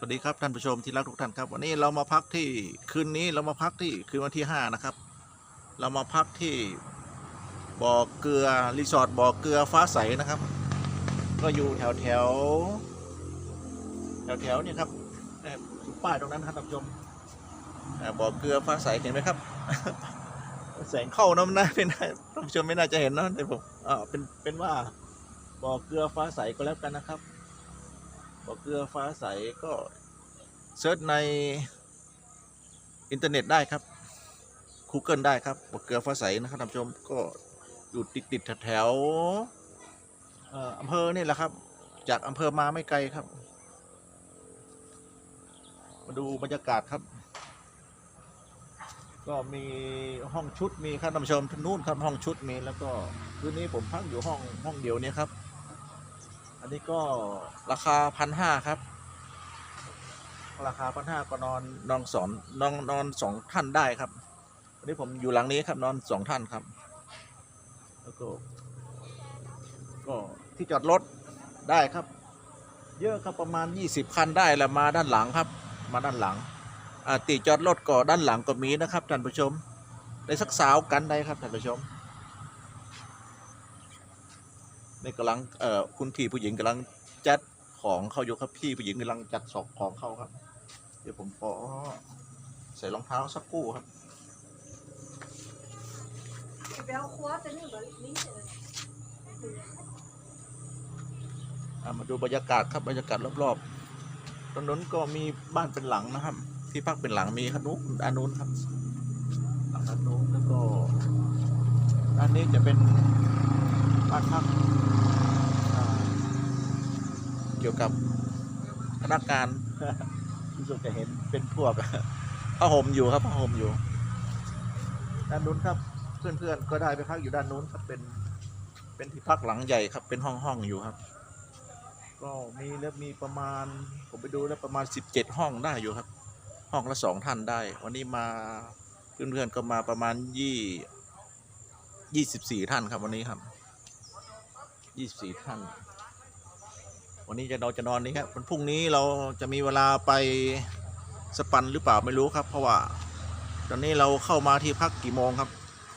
สวัสดีครับท่านผู้ชมที่รักทุกท่านครับ วันนี้เรามาพักที่คืนนี้เรามาพักที่คืนวันที่ห้านะครับ เรามาพักที่บ่อเกลือรีสอร์ทบ่อเกลือฟ้าใสนะครับ ก็อยู่แถวแถวแถวแถวเนี่ยครับเอ่อป้ายตรงนั้นครับท่านผู้ชมบ่อเกลือฟ้าใสเห็นไหมครับ แสงเข้าน้ำหนะเป็นท่านผู้ชมไม่น่าจะเห็นเนะแต่ผมอ่าเป็นเป็นว่าบ่อเกลือฟ้าใสก็แล้วกันนะครับ บ่อเกลือฟ้าใสก็เซิร์ชในอินเทอร์เน็ตได้ครับ Google ได้ครับบ่อเกลือฟ้าใสนะครับท่านผู้ชมก็อยู่ติดติดแถวอำเภอนี่แหละครับ จากอำเภอมาไม่ไกลครับ มาดูบรรยากาศครับ ก็มีห้องชุดมีครับท่านผู้ชมทนู้นครับห้องชุดมีแล้วก็คืนนี้ผมพักอยู่ห้องห้องเดียวเนี้ครับ นนี้ก็ราคาพันห้าครับ ราคาพันห้าก็นอนนอนสองนอนนอนสองท่านได้ครับอันนี้ผมอยู่หลังนี้ครับนอนสองท่านครับ แล้วก็ ก็ที่จอดรถได้ครับ เยอะครับประมาณ20คันได้แล้วมาด้านหลังครับ มาด้านหลังอ่าตีจอดรถก็ด้านหลังก็มีนะครับท่านผู้ชม ได้สักสาวกันได้ครับท่านผู้ชม นี่กำลังเอ่อคุณพี่ผู้หญิงกำลังจัดของเขาอยู่ครับพี่ผู้หญิงกำลังจัดสอบของเขาครับ เดี๋ยวผมขอใส่รองเท้าสักครู่ครับ 不要花在那个里面的。 อ่ามาดูบรรยากาศครับบรรยากาศรอบๆตรงนั้นก็มีบ้านเป็นหลังนะครับ ที่พักเป็นหลังมีขนุนด้านนู้นครับหลังด้านนู้นแล้วก็ด้านนี้จะเป็นบ้านพักอ่า เกี่ยวกับพนักงานที่สุดจะเห็นเป็นพวกผ้าห่มอยู่ครับผ้าห่มอยู่ ด้านนู้นครับ เพื่อนๆก็ได้ไปพักอยู่ด้านนู้นครับเป็นเป็นที่พักหลังใหญ่ครับ เป็นห้องห้องๆอยู่ครับ ก็มีแล้วมีประมาณ ผมไปดูแล้วประมาณสิบเจ็ดห้องได้อยู่ครับ ห้องละสองท่านได้ วันนี้มาเพื่อนๆก็มาประมาณยี่ยี่สิบสี่ท่านครับวันนี้ครับยี่สิบสี่ท่าน วันนี้จะนอนจะนอนนี้ครับวันพรุ่งนี้เราจะมีเวลาไปสปันหรือเปล่าไม่รู้ครับ เพราะว่า ตอนนี้เราเข้ามาที่พักกี่โมงครับ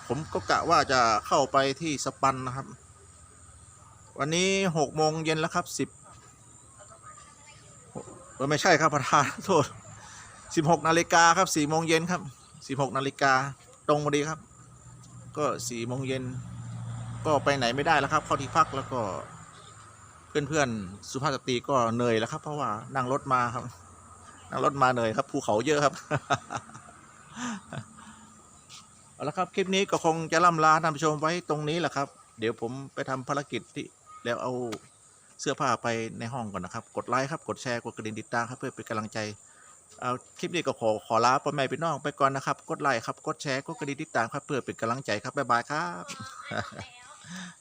ผมก็กะว่าจะเข้าไปที่สปันนะครับ วันนี้หกโมงเย็นแล้วครับสิบเออไม่ใช่ครับประธานโทษสิบหกนาฬิกาครับสี่โมงเย็นครับสิบหกนาฬิกาตรงพอดีครับ ก็สี่โมงเย็นก็ไปไหนไม่ได้แล้วครับ เข้าที่พักแล้วก็ เพื่อนๆสุภาพสตรีก็เหนื่อยแล้วครับ เพราะว่านั่งรถมาครับ นั่งรถมาเหนื่อยครับภูเขาเยอะครับเอาละครับคลิปนี้ก็คงจะล่ำลาท่านผู้ชมไว้ตรงนี้แหละครับ เดี๋ยวผมไปทำภารกิจที่แล้วเอาเสื้อผ้าไปในห้องก่อนนะครับ กดไลค์ครับ กดแชร์ กดกระดิ่งติดตามครับเพื่อเป็นกำลังใจ เอาคลิปนี้ก็ขอขอลาพ่อแม่พี่น้องไปก่อนนะครับ กดไลค์ครับ กดแชร์ กดกระดิ่งติดตามครับเพื่อเป็นกำลังใจครับบ๊ายบายครับ